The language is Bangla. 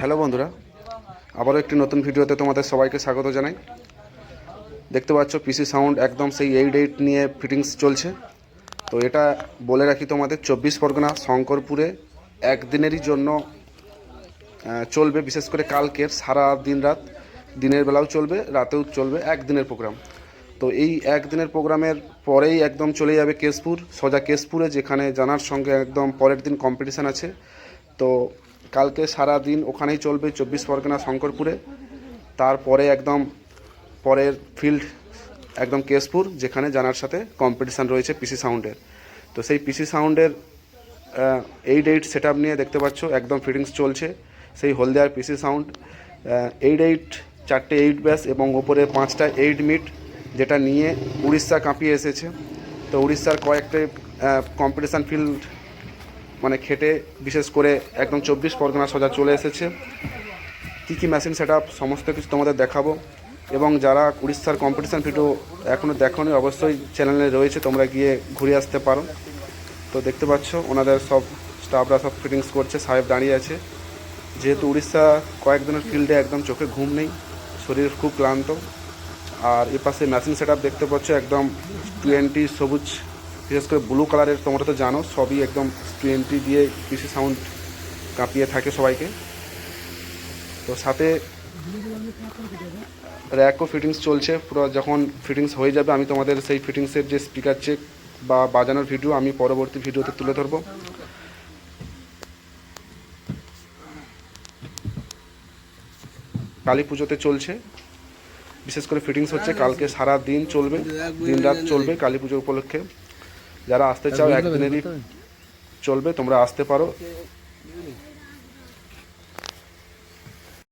হ্যালো বন্ধুরা, আবারও একটি নতুন ভিডিওতে তোমাদের সবাইকে স্বাগত জানাই। দেখতে পাচ্ছ, পিসি সাউন্ড একদম সেই এইট এইট নিয়ে ফিটিংস চলছে। তো এটা বলে রাখি তোমাদের, চব্বিশ পরগনা, শঙ্করপুরে একদিনেরই জন্য চলবে, বিশেষ করে কালকের সারা দিন রাত, দিনের বেলাও চলবে, রাতেও চলবে একদিনের প্রোগ্রাম তো এই একদিনের প্রোগ্রামের পরেই একদম চলে যাবে কেশপুর, সোজা কেশপুরে, যেখানে জানার সঙ্গে একদম পরের দিন কম্পিটিশান আছে। তো কালকে সারা দিন ওখানেই চলবে চব্বিশ পরগনা, শঙ্করপুরে। তারপরে একদম পরের ফিল্ড একদম কেশপুর, যেখানে জানার সাথে কম্পিটিশান রয়েছে পিসি সাউন্ডের তো সেই পিসি সাউন্ডের এইট এইট সেট নিয়ে দেখতে পাচ্ছ, একদম ফিটিংস চলছে। সেই হলদিয়ার পিসি সাউন্ড এইট এইট চারটে এইট ব্যাস এবং ওপরে পাঁচটা এইট মিট যেটা নিয়ে উড়িষ্যা কাঁপিয়ে এসেছে। তো উড়িষ্যার কয়েকটা কম্পিটিশান ফিল্ড মানে খেটে, বিশেষ করে একদম চব্বিশ পরগনা সোজা চলে এসেছে। কী কী মেশিন সেট সমস্ত কিছু তোমাদের দেখাবো। এবং যারা উড়িষ্যার কম্পিটিশান ভিডিও এখনও দেখোনি, অবশ্যই চ্যানেলে রয়েছে, তোমরা গিয়ে ঘুরে আসতে পারো। তো দেখতে পাচ্ছ, ওনাদের সব স্টাফরা সব ফিটিংস করছে, সাহেব দাঁড়িয়ে আছে। যেহেতু উড়িষ্যা কয়েকদিনের ফিল্ডে একদম চোখে ঘুম নেই, শরীর খুব ক্লান্ত। আর এ পাশে মেশিন সেট দেখতে পাচ্ছ, একদম টোয়েন্টি সবুজ বিশেষ করে ব্লু কালারের তোমরা তো জানো, সবই একদম টোয়েন্টি দিয়ে পিসি সাউন্ড কাঁপিয়ে থাকে সবাইকে। তো সাথে র্যাকও ফিটিংস চলছে, পুরো যখন ফিটিংস হয়ে যাবে, আমি তোমাদের সেই ফিটিংসের যে স্পিকার চেক বা বাজানোর ভিডিও আমি পরবর্তী ভিডিওতে তুলে ধরবো। কালী পুজোতে চলছে। বিশেষ করে ফিটিংস হচ্ছে, কালকে সারা দিন চলবে, দিন রাত চলবে কালী পুজো উপলক্ষে। যারা আসতে চাও একদিনেরই চলবে তোমরা আসতে পারো।